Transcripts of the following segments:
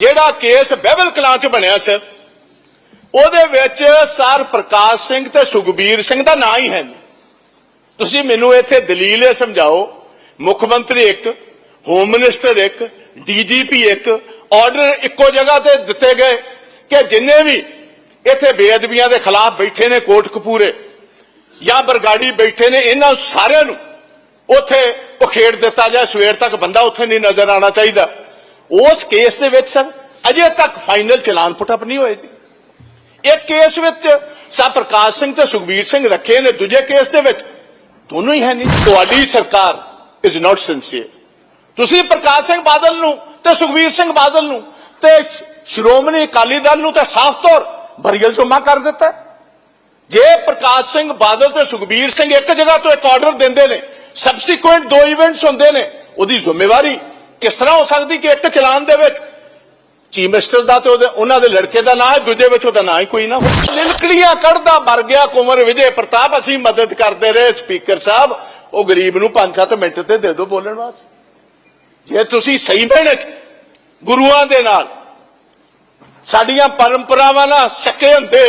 ਜਿਹੜਾ ਕੇਸ ਬਹਿਬਲ ਕਲਾਂ ਚ ਬਣਿਆ ਸਰ ਉਹਦੇ ਵਿੱਚ ਸਰ ਪ੍ਰਕਾਸ਼ ਸਿੰਘ ਤੇ ਸੁਖਬੀਰ ਸਿੰਘ ਦਾ ਨਾਂ ਹੀ ਹੈ ਤੁਸੀਂ ਮੈਨੂੰ ਇੱਥੇ ਦਲੀਲ ਇਹ ਸਮਝਾਓ, ਮੁੱਖ ਮੰਤਰੀ ਇੱਕ ਹੋਮ ਮਿਨਿਸਟਰ ਇੱਕ ਡੀਜੀਪੀ ਇੱਕ ਆਰਡਰ ਇੱਕੋ ਜਗ੍ਹਾ ਤੇ ਦਿੱਤੇ ਗਏ ਕਿ ਜਿੰਨੇ ਵੀ ਇੱਥੇ ਬੇਅਦਬੀਆਂ ਦੇ ਖਿਲਾਫ ਬੈਠੇ ਨੇ ਕੋਟ ਕਪੂਰੇ ਜਾਂ ਬਰਗਾੜੀ ਬੈਠੇ ਨੇ ਇਹਨਾਂ ਸਾਰਿਆਂ ਨੂੰ ਉੱਥੇ ਉਖੇੜ ਦਿੱਤਾ ਜਾਏ, ਸਵੇਰ ਤੱਕ ਬੰਦਾ ਉੱਥੇ ਨਹੀਂ ਨਜ਼ਰ ਆਣਾ ਚਾਹੀਦਾ। ਉਸ ਕੇਸ ਦੇ ਵਿੱਚ ਸਰ ਅਜੇ ਤੱਕ ਫਾਈਨਲ ਚਲਾਨ ਪੁੱਟਅਪ ਨਹੀਂ ਹੋਏ ਜੀ। ਇੱਕ ਕੇਸ ਵਿੱਚ ਸਾ ਪ੍ਰਕਾਸ਼ ਸਿੰਘ ਤੇ ਸੁਖਬੀਰ ਸਿੰਘ ਰੱਖੇ ਨੇ, ਦੂਜੇ ਕੇਸ ਦੇ ਵਿੱਚ ਦੋਨੋਂ ਹੀ ਹੈ ਨਹੀਂ। ਤੁਹਾਡੀ ਸਰਕਾਰ ਇਜ਼ ਨਾਟ ਸਿੰਸੀਅਰ ਤੁਸੀਂ ਪ੍ਰਕਾਸ਼ ਸਿੰਘ ਬਾਦਲ ਨੂੰ ਤੇ ਸੁਖਬੀਰ ਸਿੰਘ ਬਾਦਲ ਨੂੰ ਤੇ ਸ਼੍ਰੋਮਣੀ ਅਕਾਲੀ ਦਲ ਨੂੰ ਤਾਂ ਸਾਫ਼ ਤੌਰ ਬਰੀਅਲ ਜੁਮਾ ਕਰ ਦਿੱਤਾ ਜੇ ਪ੍ਰਕਾਸ਼ ਸਿੰਘ ਬਾਦਲ ਤੇ ਸੁਖਬੀਰ ਸਿੰਘ ਇੱਕ ਜਗ੍ਹਾ ਤੋਂ ਇੱਕ ਆਰਡਰ ਦਿੰਦੇ ਨੇ ਸਬਸੀਕੁਐਂਟ ਦੋ ਇਵੈਂਟਸ ਹੁੰਦੇ ਨੇ, ਉਹਦੀ ਜ਼ਿੰਮੇਵਾਰੀ ਕਿਸ ਤਰ੍ਹਾਂ ਹੋ ਸਕਦੀ ਕਿ ਇੱਕ ਚਲਾਨ ਦੇ ਵਿੱਚ ਚੀਫ ਮਿਨਿਸਟਰ ਦਾ ਤੇ ਉਹਨਾਂ ਦੇ ਲੜਕੇ ਦਾ ਨਾਂ ਹੈ ਦੂਜੇ ਵਿੱਚ ਉਹਦਾ ਨਾਂ ਹੀ ਕੋਈ ਨਾ ਹੋਵੇ। ਲਿਲਕੜੀਆਂ ਕੱਢਦਾ ਮਰ ਗਿਆ ਕੁਮਰ ਵਿਜੇ ਪ੍ਰਤਾਪ ਅਸੀਂ ਮਦਦ ਕਰਦੇ ਰਹੇ ਸਪੀਕਰ ਸਾਹਿਬ। ਉਹ ਗਰੀਬ ਨੂੰ 5-7 ਮਿੰਟ ਤੇ ਦੇ ਦਿਓ ਬੋਲਣ ਵਾਸਤੇ। ਜੇ ਤੁਸੀਂ ਸਹੀ ਮਿਹਨਤ ਗੁਰੂਆਂ ਦੇ ਨਾਲ ਸਾਡੀਆਂ ਪਰੰਪਰਾਵਾਂ ਨਾਲ ਸੱਕੇ ਹੁੰਦੇ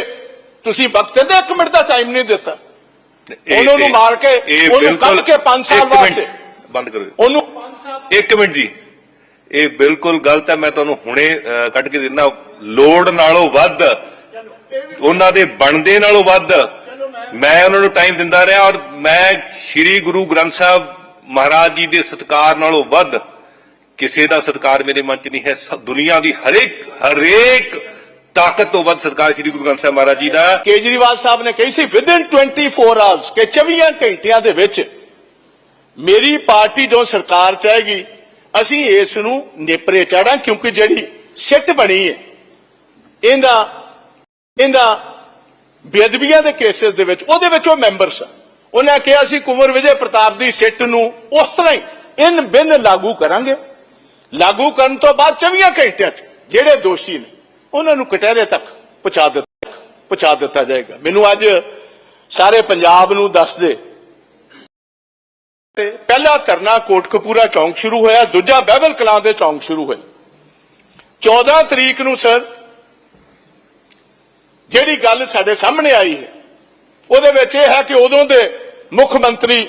ਤੁਸੀਂ ਵਕਤ ਦੇ ਇੱਕ ਮਿੰਟ ਦਾ ਟਾਈਮ ਨਹੀਂ ਦਿੱਤਾ। ਉਹਨਾਂ ਨੂੰ ਮਾਰ ਕੇ ਉਹਨੂੰ ਕੱਢ ਕੇ 5 ਸਾਲ ਵਾਸਤੇ। ਬੰਦ ਕਰੋ ਉਹਨੂੰ 5 ਸਾਲ ਇੱਕ ਮਿੰਟ ਜੀ। ਇਹ ਬਿਲਕੁਲ ਗਲਤ ਹੈ ਮੈਂ ਤੁਹਾਨੂੰ ਹੁਣੇ ਕੱਢ ਕੇ ਦਿੰਦਾ। ਲੋੜ ਨਾਲੋਂ ਵੱਧ ਉਹਨਾਂ ਦੇ ਬਣਦੇ ਨਾਲੋਂ ਵੱਧ ਮੈਂ ਉਹਨਾਂ ਨੂੰ ਟਾਈਮ ਦਿੰਦਾ ਰਿਹਾ ਔਰ ਮੈਂ ਸ੍ਰੀ ਗੁਰੂ ਗ੍ਰੰਥ ਸਾਹਿਬ ਮਹਾਰਾਜ ਜੀ ਦੇ ਸਤਕਾਰ ਨਾਲੋਂ ਵੱਧ ਕਿਸੇ ਦਾ ਸਤਕਾਰ ਮੇਰੇ ਮਨ 'ਚ ਨਹੀਂ ਹੈ। ਦੁਨੀਆ ਦੀ ਹਰੇਕ ਹਰੇਕ ਤਾਕਤ ਤੋਂ ਵੱਧ ਸਤਕਾਰ ਸ੍ਰੀ ਗੁਰੂ ਗ੍ਰੰਥ ਸਾਹਿਬ ਮਹਾਰਾਜ ਜੀ ਦਾ। ਕੇਜਰੀਵਾਲ ਸਾਹਿਬ ਨੇ ਕਹੀ ਸੀ ਵਿਦਿਨ 24 ਆਵਰਸ ਕਿ 24 ਘੰਟਿਆਂ ਦੇ ਵਿੱਚ ਮੇਰੀ ਪਾਰਟੀ ਜੋ ਸਰਕਾਰ ਚਾਹੇਗੀ, ਅਸੀਂ ਇਸ ਨੂੰ ਨੇਪਰੇ ਚਾੜਾਂ ਕਿਉਂਕਿ ਜਿਹੜੀ ਸਿੱਟ ਬਣੀ ਹੈ, ਇਹਦਾ ਇਹਦਾ ਬੇਅਦਬੀਆਂ ਦੇ ਕੇਸਿਸ ਦੇ ਵਿੱਚ, ਉਹਦੇ ਵਿੱਚ ਉਹ ਮੈਂਬਰ ਸਨ ਉਹਨਾਂ ਕਿਹਾ ਸੀ ਕੁੰਵਰ ਵਿਜੇ ਪ੍ਰਤਾਪ ਦੀ ਸਿੱਟ ਨੂੰ ਉਸ ਤਰ੍ਹਾਂ ਹੀ ਇਨ ਬਿਨ ਲਾਗੂ ਕਰਾਂਗੇ। ਲਾਗੂ ਕਰਨ ਤੋਂ ਬਾਅਦ 24 ਘੰਟਿਆਂ 'ਚ ਜਿਹੜੇ ਦੋਸ਼ੀ ਨੇ, ਉਹਨਾਂ ਨੂੰ ਕਟਹਿਰੇ ਤੱਕ ਪਹੁੰਚਾ ਦਿੱਤਾ ਪਹੁੰਚਾ ਦਿੱਤਾ ਜਾਏਗਾ। ਮੈਨੂੰ ਅੱਜ ਸਾਰੇ ਪੰਜਾਬ ਨੂੰ ਦੱਸ ਦੇ ਤੇ ਪਹਿਲਾ ਧਰਨਾ ਕੋਟਕਪੂਰਾ ਚੌਂਕ ਸ਼ੁਰੂ ਹੋਇਆ, ਦੂਜਾ ਬਹਿਬਲ ਕਲਾਂ ਦੇ ਚੌਂਕ ਸ਼ੁਰੂ ਹੋਇਆ 14 ਤਰੀਕ ਨੂੰ ਸਰ, ਜਿਹੜੀ ਗੱਲ ਸਾਡੇ ਸਾਹਮਣੇ ਆਈ ਹੈ, ਉਹਦੇ ਵਿੱਚ ਇਹ ਹੈ ਕਿ ਉਦੋਂ ਦੇ ਮੁੱਖ ਮੰਤਰੀ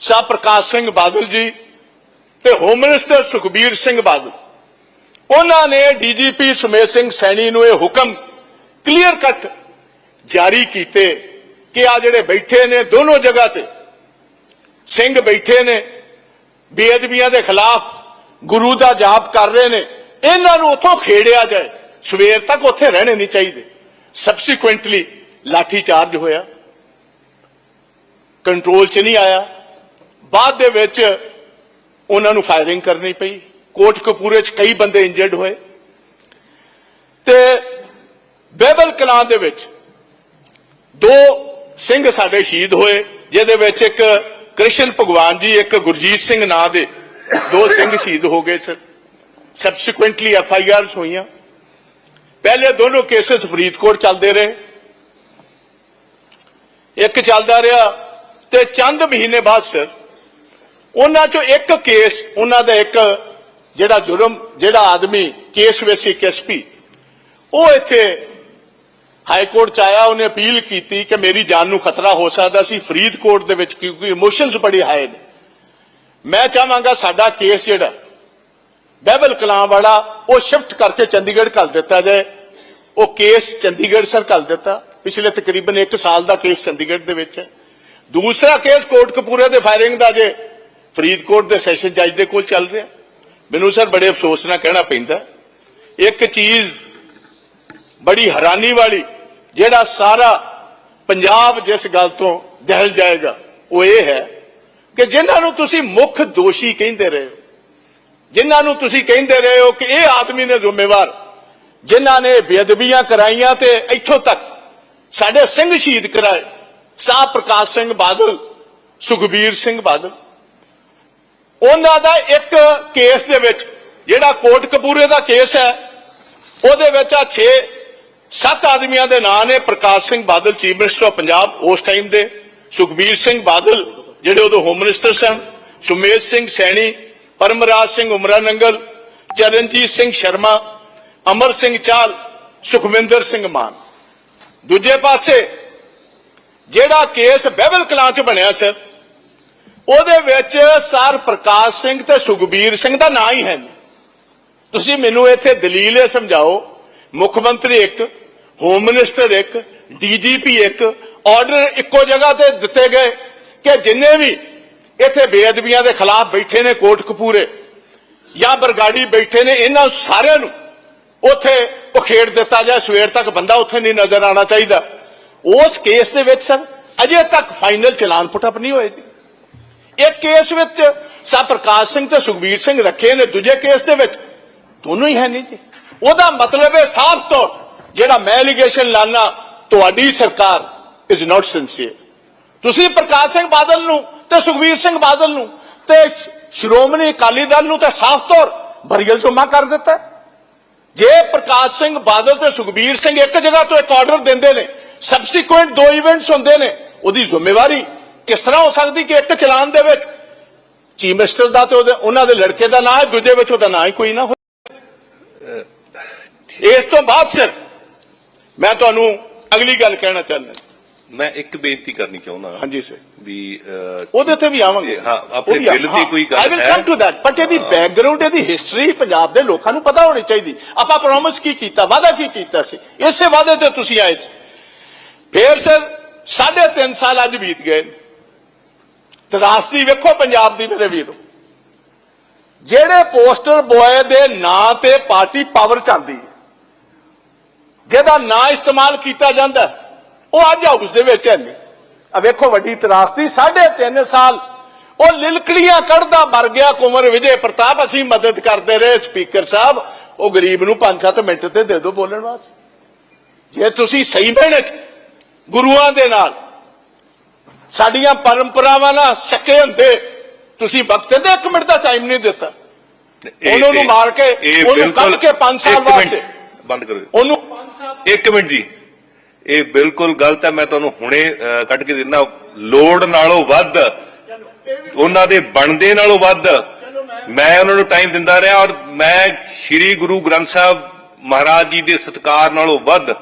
ਸ਼ਾਹ ਪ੍ਰਕਾਸ਼ ਸਿੰਘ ਬਾਦਲ ਜੀ ਤੇ ਹੋਮ ਮਿਨਿਸਟਰ ਸੁਖਬੀਰ ਸਿੰਘ ਬਾਦਲ, ਉਹਨਾਂ ਨੇ ਡੀਜੀਪੀ ਸੁਮੇਧ ਸਿੰਘ ਸੈਣੀ ਨੂੰ ਇਹ ਹੁਕਮ ਕਲੀਅਰ ਕੱਟ ਜਾਰੀ ਕੀਤੇ ਕਿ ਆ ਜਿਹੜੇ ਬੈਠੇ ਨੇ ਦੋਨੋਂ ਜਗ੍ਹਾ ਤੇ ਸਿੰਘ ਬੈਠੇ ਨੇ, ਬੇਅਦਬੀਆਂ ਦੇ ਖਿਲਾਫ ਗੁਰੂ ਦਾ ਜਾਪ ਕਰ ਰਹੇ ਨੇ, ਇਹਨਾਂ ਨੂੰ ਉੱਥੋਂ ਖੇੜਿਆ ਜਾਏ। ਸਵੇਰ ਤੱਕ ਉੱਥੇ ਰਹਿਣੇ ਨਹੀਂ ਚਾਹੀਦੇ। ਸਬਸੀਕੁਐਂਟਲੀ ਲਾਠੀ ਚਾਰਜ ਹੋਇਆ। ਕੰਟਰੋਲ 'ਚ ਨਹੀਂ ਆਇਆ। ਬਾਅਦ ਦੇ ਵਿੱਚ ਉਹਨਾਂ ਨੂੰ ਫਾਇਰਿੰਗ ਕਰਨੀ ਪਈ। ਕੋਟ ਕਪੂਰੇ 'ਚ ਕਈ ਬੰਦੇ ਇੰਜਰਡ ਹੋਏ। ਤੇ ਬੇਬਲ ਕਲਾਂ ਦੇ ਵਿੱਚ ਦੋ ਸਿੰਘ ਸਾਡੇ ਸ਼ਹੀਦ ਹੋਏ, ਜਿਹਦੇ ਵਿੱਚ ਇੱਕ ਕ੍ਰਿਸ਼ਨ ਭਗਵਾਨ ਜੀ ਇੱਕ ਗੁਰਜੀਤ ਸਿੰਘ ਨਾਂ ਦੇ ਦੋ ਸਿੰਘ ਸ਼ਹੀਦ ਹੋ ਗਏ sir. Subsequently F I Rs ਹੋਈਆਂ। ਪਹਿਲੇ ਦੋਨੋਂ ਕੇਸਸ ਫਰੀਦਕੋਟ ਚੱਲਦੇ ਰਹੇ। ਇੱਕ ਚੱਲਦਾ ਰਿਹਾ ਤੇ ਚੰਦ ਮਹੀਨੇ ਬਾਅਦ ਸਰ, ਉਹਨਾਂ ਚੋਂ ਇੱਕ ਕੇਸ, ਉਹਨਾਂ ਦਾ ਇੱਕ ਜਿਹੜਾ ਜੁਰਮ, ਜਿਹੜਾ ਆਦਮੀ ਕੇਸ ਵਿੱਚ ਇੱਕ ਐਸਪੀ ਉਹ ਇੱਥੇ ਹਾਈ ਕੋਰਟ ਚ ਆਇਆ, ਉਹਨੇ ਅਪੀਲ ਕੀਤੀ ਕਿ ਮੇਰੀ ਜਾਨ ਨੂੰ ਖਤਰਾ ਹੋ ਸਕਦਾ ਸੀ, ਫਰੀਦਕੋਟ ਦੇ ਵਿੱਚ ਕਿਉਂਕਿ ਇਮੋਸ਼ਨਸ ਬੜੇ ਹਾਈ ਨੇ। ਮੈਂ ਚਾਹਾਂਗਾ ਸਾਡਾ ਕੇਸ ਜਿਹੜਾ, ਬਹਿਬਲ ਕਲਾਂ ਵਾਲਾ, ਉਹ ਸ਼ਿਫਟ ਕਰਕੇ ਚੰਡੀਗੜ੍ਹ ਘੱਲ ਦਿੱਤਾ ਜਾਏ। ਉਹ ਕੇਸ ਚੰਡੀਗੜ੍ਹ ਸਰ ਘੱਲ ਦਿੱਤਾ। ਪਿਛਲੇ ਤਕਰੀਬਨ 1 ਸਾਲ ਦਾ ਕੇਸ ਚੰਡੀਗੜ੍ਹ ਦੇ ਵਿੱਚ ਹੈ। ਦੂਸਰਾ ਕੇਸ ਕੋਟਕਪੂਰੇ ਦੇ ਫਾਇਰਿੰਗ ਦਾ ਜੇ ਫਰੀਦਕੋਟ ਦੇ ਸੈਸ਼ਨ ਜੱਜ ਦੇ ਕੋਲ ਚੱਲ ਰਿਹਾ। ਮੈਨੂੰ ਸਰ ਬੜੇ ਅਫਸੋਸ ਨਾਲ ਕਹਿਣਾ ਪੈਂਦਾ ਇੱਕ ਚੀਜ਼ ਬੜੀ ਹੈਰਾਨੀ ਵਾਲੀ ਜਿਹੜਾ ਸਾਰਾ ਪੰਜਾਬ ਜਿਸ ਗੱਲ ਤੋਂ ਦਹਿਲ ਜਾਏਗਾ, ਉਹ ਇਹ ਹੈ ਕਿ ਜਿਨ੍ਹਾਂ ਨੂੰ ਤੁਸੀਂ ਮੁੱਖ ਦੋਸ਼ੀ ਕਹਿੰਦੇ ਰਹੇ ਹੋ, ਜਿਨ੍ਹਾਂ ਨੂੰ ਤੁਸੀਂ ਕਹਿੰਦੇ ਰਹੇ ਹੋ ਕਿ ਇਹ ਆਦਮੀ ਨੇ ਜ਼ਿੰਮੇਵਾਰ, ਜਿਨ੍ਹਾਂ ਨੇ ਬੇਅਦਬੀਆਂ ਕਰਾਈਆਂ ਤੇ ਇੱਥੋਂ ਤੱਕ ਸਾਡੇ ਸਿੰਘ ਸ਼ਹੀਦ ਕਰਾਏ, ਸਾਹ ਪ੍ਰਕਾਸ਼ ਸਿੰਘ ਬਾਦਲ, ਸੁਖਬੀਰ ਸਿੰਘ ਬਾਦਲ। ਉਹਨਾਂ ਦਾ ਇੱਕ ਕੇਸ ਦੇ ਵਿੱਚ, ਜਿਹੜਾ ਕੋਟ ਕਪੂਰੇ ਦਾ ਕੇਸ ਹੈ, ਉਹਦੇ ਵਿੱਚ ਆ 6 ਸੱਤ ਆਦਮੀਆਂ ਦੇ ਨਾਂ ਨੇ Prakash Singh Badal, chief minister of Punjab ਉਸ ਟਾਈਮ ਦੇ, ਸੁਖਬੀਰ ਸਿੰਘ ਬਾਦਲ, ਜਿਹੜੇ ਉਦੋਂ ਹੋਮ ਮਿਨਿਸਟਰ ਸਨ, ਸੁਮੇਧ ਸਿੰਘ ਸੈਣੀ, ਪਰਮਰਾਜ ਸਿੰਘ ਉਮਰਾ ਨੰਗਲ, ਚਰਨਜੀਤ ਸਿੰਘ ਸ਼ਰਮਾ, ਅਮਰ ਸਿੰਘ ਚਾਲ, ਸੁਖਵਿੰਦਰ ਸਿੰਘ ਮਾਨ। ਦੂਜੇ ਪਾਸੇ, ਜਿਹੜਾ ਕੇਸ ਬਹਿਬਲ ਕਲਾਂ ਚ ਬਣਿਆ ਸਰ, ਉਹਦੇ ਵਿੱਚ ਸਰ ਪ੍ਰਕਾਸ਼ ਸਿੰਘ ਤੇ ਸੁਖਬੀਰ ਸਿੰਘ ਦਾ ਨਾਂ ਹੀ ਹੈ ਤੁਸੀਂ ਮੈਨੂੰ ਇੱਥੇ ਦਲੀਲ ਇਹ ਸਮਝਾਓ, ਮੁੱਖ ਮੰਤਰੀ ਇੱਕ ਹੋਮ ਮਿਨਿਸਟਰ ਇੱਕ ਡੀਜੀਪੀ ਇੱਕ ਆਰਡਰ ਇੱਕੋ ਜਗ੍ਹਾ ਤੇ ਦਿੱਤੇ ਗਏ ਕਿ ਜਿੰਨੇ ਵੀ ਇੱਥੇ ਬੇਅਦਬੀਆਂ ਦੇ ਖਿਲਾਫ ਬੈਠੇ ਨੇ ਕੋਟ ਕਪੂਰੇ ਜਾਂ ਬਰਗਾੜੀ ਬੈਠੇ ਨੇ, ਇਹਨਾਂ ਸਾਰਿਆਂ ਨੂੰ ਉੱਥੇ ਉਖੇੜ ਦਿੱਤਾ ਜਾਏ। ਸਵੇਰ ਤੱਕ ਬੰਦਾ ਉੱਥੇ ਨਹੀਂ ਨਜ਼ਰ ਆਣਾ ਚਾਹੀਦਾ। ਉਸ ਕੇਸ ਦੇ ਵਿੱਚ ਸਰ, ਅਜੇ ਤੱਕ ਫਾਈਨਲ ਚਲਾਨ ਪੁਟਅਪ ਨਹੀਂ ਹੋਏ ਜੀ। ਇੱਕ ਕੇਸ ਵਿੱਚ ਸਾ ਪ੍ਰਕਾਸ਼ ਸਿੰਘ ਤੇ ਸੁਖਬੀਰ ਸਿੰਘ ਰੱਖੇ ਨੇ, ਦੂਜੇ ਕੇਸ ਦੇ ਵਿੱਚ ਦੋਨੋਂ ਹੀ ਹੈ ਨਹੀਂ ਜੀ। ਉਹਦਾ ਮਤਲਬ ਹੈ ਸਾਫ਼ ਤੌਰ ਜਿਹੜਾ ਮੈਂ ਐਲੀਗੇਸ਼ਨ ਲਾਣਾ ਤੁਹਾਡੀ ਸਰਕਾਰ ਇਜ਼ ਨਾਟ ਸਿੰਸੀਅਰ ਤੁਸੀਂ ਪ੍ਰਕਾਸ਼ ਸਿੰਘ ਬਾਦਲ ਨੂੰ ਤੇ ਸੁਖਬੀਰ ਸਿੰਘ ਬਾਦਲ ਨੂੰ ਤੇ ਸ਼੍ਰੋਮਣੀ ਅਕਾਲੀ ਦਲ ਨੂੰ ਤਾਂ ਸਾਫ਼ ਤੌਰ ਬਰੀਅਲ ਜੁਮਾ ਕਰ ਦਿੱਤਾ ਜੇ ਪ੍ਰਕਾਸ਼ ਸਿੰਘ ਬਾਦਲ ਤੇ ਸੁਖਬੀਰ ਸਿੰਘ ਇੱਕ ਜਗ੍ਹਾ ਤੋਂ ਇੱਕ ਆਰਡਰ ਦਿੰਦੇ ਨੇ ਸਬਸੀਕੁਐਂਟ ਦੋ ਇਵੈਂਟਸ ਹੁੰਦੇ ਨੇ, ਉਹਦੀ ਜ਼ਿੰਮੇਵਾਰੀ ਕਿਸ ਤਰ੍ਹਾਂ ਹੋ ਸਕਦੀ ਕਿ ਇੱਕ ਚਲਾਨ ਦੇ ਵਿੱਚ ਚੀਫ ਮਿਨਿਸਟਰ ਦਾ ਤੇ ਉਹਦੇ, ਉਹਨਾਂ ਦੇ ਲੜਕੇ ਦਾ ਨਾਂ ਹੈ, ਦੂਜੇ ਵਿੱਚ ਉਹਦਾ ਨਾਂ ਹੀ ਕੋਈ ਨਾ ਹੋਵੇ। ਇਸ ਤੋਂ ਬਾਅਦ ਸਰ ਮੈਂ ਤੁਹਾਨੂੰ ਅਗਲੀ ਗੱਲ ਕਹਿਣਾ ਚਾਹੁੰਦਾ ਮੈਂ ਇੱਕ ਬੇਨਤੀ ਕਰਨੀ ਚਾਹੁੰਦਾ ਹਾਂਜੀ ਸਰ ਵੀ ਉਹਦੇ ਤੇ ਵੀ ਆਵਾਂਗੇ। ਹਾਂ, ਆਪਣੇ ਬਿੱਲ ਤੇ ਕੋਈ ਗੱਲ ਆਈ ਵਿਲ ਹੈ। ਕਮ ਟੂ ਦੈਟ ਬਟ ਇਹਦੀ ਬੈਕਗ੍ਰਾਉਂਡ ਇਹਦੀ ਹਿਸਟਰੀ ਪੰਜਾਬ ਦੇ ਲੋਕਾਂ ਨੂੰ ਪਤਾ ਹੋਣੀ ਚਾਹੀਦੀ। ਆਪਾਂ ਪ੍ਰੋਮਿਸ ਕੀ ਕੀਤਾ ਵਾਅਦਾ ਕੀ ਕੀਤਾ ਸੀ? ਇਸੇ ਵਾਅਦੇ ਤੇ ਤੁਸੀਂ ਆਏ ਸੀ। ਫੇਰ ਸਰ ਸਾਢੇ ਤਿੰਨ ਸਾਲ ਅੱਜ ਬੀਤ ਗਏ ਤਰਾਸਦੀ ਵੇਖੋ ਪੰਜਾਬ ਦੀ ਮੇਰੇ ਵੀਰੋ। ਜਿਹੜੇ ਪੋਸਟਰ ਬੋਏ ਦੇ ਨਾਂ ਤੇ ਪਾਰਟੀ ਪਾਵਰ ਚਾਹੁੰਦੀ ਹੈ। ਜਿਹਦਾ ਨਾਂ ਇਸਤੇਮਾਲ ਕੀਤਾ ਜਾਂਦਾ ਉਹ ਅੱਜ ਹਾਊਸ ਦੇ ਵਿੱਚ ਹੈ ਆ ਵੇਖੋ ਵੱਡੀ ਤਰਾਸਦੀ ਸਾਢੇ ਤਿੰਨ ਸਾਲ ਉਹ ਲਿਲਕੜੀਆਂ ਕੱਢਦਾ ਮਰ ਗਿਆ ਕੁੰਵਰ ਵਿਜੇ ਪ੍ਰਤਾਪ ਅਸੀਂ ਮਦਦ ਕਰਦੇ ਰਹੇ। ਸਪੀਕਰ ਸਾਹਿਬ ਉਹ ਗਰੀਬ ਨੂੰ 5-7 ਮਿੰਟ ਤੇ ਦੇ ਦਿਓ ਬੋਲਣ ਵਾਸਤੇ। ਜੇ ਤੁਸੀਂ ਸਹੀ ਮੈਨੇ ਗੁਰੂਆਂ ਦੇ ਨਾਲ ਸਾਡੀਆਂ ਪਰੰਪਰਾਵਾਂ ਨਾਲ ਸੱਕੇ ਹੁੰਦੇ ਤੁਸੀਂ ਵਕਤ ਦੇ ਇੱਕ ਮਿੰਟ ਦਾ ਟਾਈਮ ਨਹੀਂ ਦਿੱਤਾ। ਉਹਨਾਂ ਨੂੰ ਮਾਰ ਕੇ, ਉਹਨੂੰ ਕੱਢ ਕੇ ਪੰਜ ਸਾਲ ਇੱਕ ਮਿੰਟ, ਵਾਸਤੇ। ਬੰਦ ਕਰੋ ਉਹਨੂੰ ਇੱਕ ਮਿੰਟ ਜੀ। ਇਹ ਬਿਲਕੁਲ ਗਲਤ ਹੈ ਮੈਂ ਤੁਹਾਨੂੰ ਹੁਣੇ ਅਹ, ਕੇ ਦਿੰਦਾ। ਲੋੜ ਨਾਲੋਂ ਵੱਧ ਉਹਨਾਂ ਦੇ ਬਣਦੇ ਨਾਲੋਂ ਵੱਧ ਮੈਂ ਉਹਨਾਂ ਨੂੰ ਟਾਈਮ ਦਿੰਦਾ ਰਿਹਾ ਔਰ ਮੈਂ ਸ੍ਰੀ ਗੁਰੂ ਗ੍ਰੰਥ ਸਾਹਿਬ ਮਹਾਰਾਜ ਜੀ ਦੇ ਸਤਕਾਰ ਨਾਲੋਂ ਵੱਧ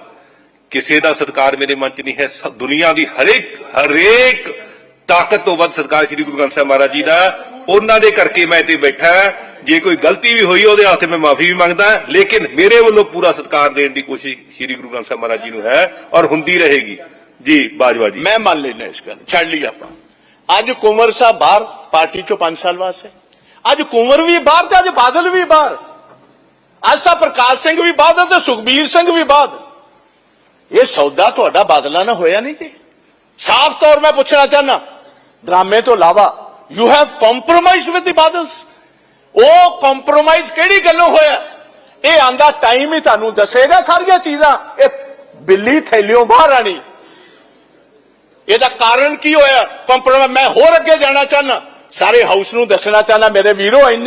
ਕਿਸੇ ਦਾ ਸਤਕਾਰ ਮੇਰੇ ਮਨ 'ਚ ਨਹੀਂ ਹੈ। ਸ- ਦੁਨੀਆ ਦੀ ਹਰੇਕ ਹਰੇਕ ਤਾਕਤ ਤੋਂ ਵੱਧ ਸਤਕਾਰ ਸ੍ਰੀ ਗੁਰੂ ਗ੍ਰੰਥ ਸਾਹਿਬ ਮਹਾਰਾਜ ਜੀ ਦਾ। ਉਹਨਾਂ ਦੇ ਕਰਕੇ ਮੈਂ ਇੱਥੇ ਬੈਠਾ। ਜੇ ਕੋਈ ਗਲਤੀ ਵੀ ਹੋਈ, ਉਹਦੇ ਹੱਥ ਮੈਂ ਮਾਫੀ ਵੀ ਮੰਗਦਾ। ਲੇਕਿਨ ਮੇਰੇ ਵੱਲੋਂ ਪੂਰਾ ਸਤਿਕਾਰ ਦੇਣ ਦੀ ਕੋਸ਼ਿਸ਼ ਸ੍ਰੀ ਗੁਰੂ ਗ੍ਰੰਥ ਸਾਹਿਬ ਮਹਾਰਾਜ ਜੀ ਨੂੰ ਹੈ ਔਰ ਹੁੰਦੀ ਰਹੇਗੀ। ਜੀ, ਬਾਜਵਾ ਜੀ। ਮੈਂ ਮੰਨ ਲੈਣਾ ਇਸ ਗੱਲ ਛੱਡ ਲਈ ਆਪਾਂ। ਅੱਜ ਕੁੰਵਰ ਸਾਹਿਬ ਬਾਹਰ, ਪਾਰਟੀ ਚੋਂ 5 ਸਾਲ ਵਾਸਤੇ ਅੱਜ ਕੁੰਵਰ ਵੀ ਬਾਹਰ ਤੇ, ਅੱਜ ਬਾਦਲ ਵੀ ਬਾਹਰ। ਅੱਜ ਸਾ ਪ੍ਰਕਾਸ਼ ਸਿੰਘ ਵੀ ਬਾਦਲ ਤੇ, ਸੁਖਬੀਰ ਸਿੰਘ ਵੀ ਬਾਦਲ। ਇਹ ਸੌਦਾ ਤੁਹਾਡਾ ਬਾਦਲਾਂ ਨਾਲ ਹੋਇਆ ਨਹੀਂ ਜੀ? ਸਾਫ਼ ਤੌਰ ਮੈਂ ਪੁੱਛਣਾ ਚਾਹਨਾ ਡਰਾਮੇ ਤੋਂ ਇਲਾਵਾ you have compromise with the Badals. ਉਹ ਕੰਪਰੋਮਾਈਜ਼ ਕਿਹੜੀ ਗੱਲੋਂ ਹੋਇਆ? ਇਹ ਆਂਦਾ ਟਾਈਮ ਹੀ ਤੁਹਾਨੂੰ ਦੱਸੇਗਾ ਸਾਰੀਆਂ ਚੀਜ਼ਾਂ। ਇਹ ਬਿੱਲੀ ਥੈਲਿਓਂ ਬਾਹਰ ਆਣੀ। ਇਹਦਾ ਕਾਰਨ ਕੀ ਹੋਇਆ? ਕੰਪਰੋਮਾਈਜ਼ ਮੈਂ ਹੋਰ ਅੱਗੇ ਜਾਣਾ ਚਾਹਨਾ ਸਾਰੇ ਹਾਊਸ ਨੂੰ ਦੱਸਣਾ ਚਾਹਨਾ ਮੇਰੇ ਵੀਰੋ, ਇੰਨੇ